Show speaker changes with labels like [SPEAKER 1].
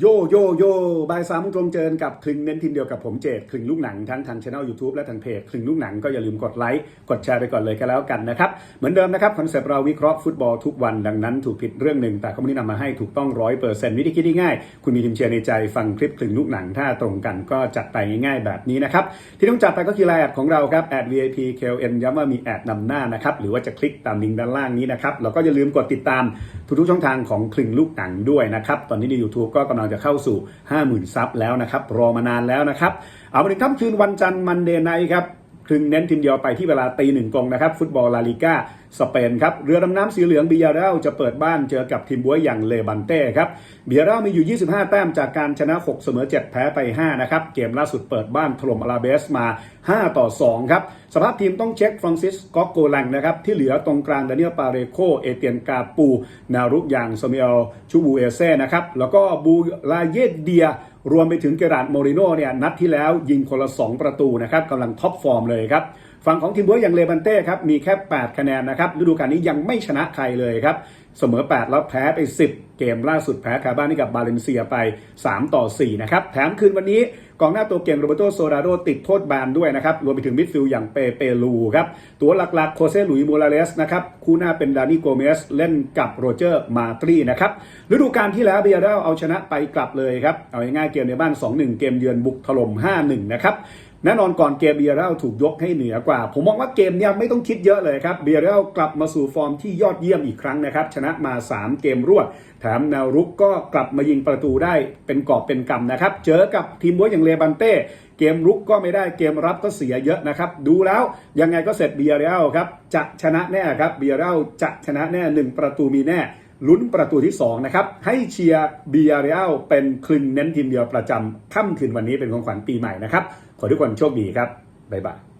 [SPEAKER 1] โยโยโยบายสามโมงตรงเจอกับคลึงเน้นทีมเดียวกับผมเจดคลึงลูกหนังทั้งทางช่อง YouTube และทางเพจคลึงลูกหนังก็อย่าลืมกดไลค์กดแชร์ไปก่อนเลยก็แล้วกันนะครับ เหมือนเดิมนะครับคอนเซปต์เราวิเคราะห์ฟุตบอลทุกวันดังนั้นถูกผิดเรื่องหนึ่ง แต่ก็ไม่ได้นำมาให้ถูกต้องร้อยเปอร์เซ็นต์วิธีคิดง่ายคุณมีทีมเชียร์ในใจฟังคลิปคลึงลูกหนังถ้าตรงกันก็จัดไปง่ายๆแบบนี้นะครับที่ต้องจัดไปก็คือไลน์แอดของเราครับแอด VIP KLN ย้ำว่ามีแอดนำหน้านะครับหรือว่าจะคลิกตามลิงก์ด้านล่างนี้นะครับแล้วก็อย่าลืมกดติดตามทุกๆช่องทางของคลึงลูกหนังด้วยนะครับตอนนี้ใน YouTube ก็กำลังจะเข้าสู่ 50,000 ซับแล้วนะครับ รอมานานแล้วนะครับ เอาไปถึงค่ำคืนวันจันทร์มันเดย์ไนท์ครับ ครึ่งเน้นทีมเดียวไปที่เวลาตีหนึ่งตรงนะครับ ฟุตบอลลาลิก้าสเปนครับ เรือดำน้ำสีเหลืองบิยาเรลจะเปิดบ้านเจอกับทีมบัวอย่างเลบันเต้ครับบิยาเรลมีอยู่ 25 แต้มจากการชนะ 6 เสมอ 7 แพ้ไป 5 นะครับ เกมล่าสุดเปิดบ้านถล่มอาราเบสมา 5 ต่อ 2 ครับ สภาพทีมต้องเช็คฟรานซิสกอกโกลังนะครับ ที่เหลือตรงกลางดานิเอลปาเรโค เอเตียนกาปู นารุกอย่างสมิเอลชูบูเอเซ่นะครับแล้วก็บูลาเยเดีย รวมไปถึงเกราดโมริโน่เนี่ยนัดที่แล้วยิงคนละ 2 ประตูนะครับกำลังท็อปฟอร์มเลยครับฝั่งของทีมบัวอย่างเลบันเต้ครับมีแค่ 8 คะแนนนะครับฤดูกาลนี้ยังไม่ชนะใครเลยครับเสมอ 8 แล้วแพ้ไป 10เกมล่าสุดแพ้คาบ้านให้กับบาเลนเซียไป 3 ต่อ 4 นะครับ แถมคืนวันนี้กองหน้าตัวเก่งโรเบโตโซราโดติดโทษแบนด้วยนะครับ รวมไปถึงมิดฟิลด์อย่างเปเปลูครับ ตัวหลักๆ โคเซลุยโมราเลสนะครับ คู่หน้าเป็นดานิโกเมส เล่นกับโรเจอร์มาตรีนะครับ ฤดูกาลที่แล้วเบียร์เดลเอาชนะไปกลับเลยครับ เอาง่ายๆเกมในบ้าน 2-1 เกมเยือนบุกถล่ม 5-1 นะครับแน่นอนก่อนเกมเบียร์เรลถูกยกให้เหนือกว่า ผมมองว่าเกมเนี้ยไม่ต้องคิดเยอะเลยครับเบียร์เรลกลับมาสู่ฟอร์มที่ยอดเยี่ยมอีกครั้งนะครับ ชนะมา 3 เกมรวด แถมแนวรุกก็กลับมายิงประตูได้เป็นกอบเป็นกำนะครับ เจอกับทีมบัวอย่างเลบันเต้ เกมรุกก็ไม่ได้เกมรับก็เสียเยอะนะครับ ดูแล้วยังไงก็เสร็จเบียร์เรลครับ จะชนะแน่ครับเบียร์เรลจะชนะแน่หนึ่งประตูมีแน่ลุ้นประตูที่ 2 นะครับ ให้เชียร์เบียร์เรลเป็นคลึงเน้นทีมเดียวประจำค่ำคืนวันนี้เป็นของขวัญปีใหม่นะครับ ขอทุกคนโชคดีครับ บ๊ายบาย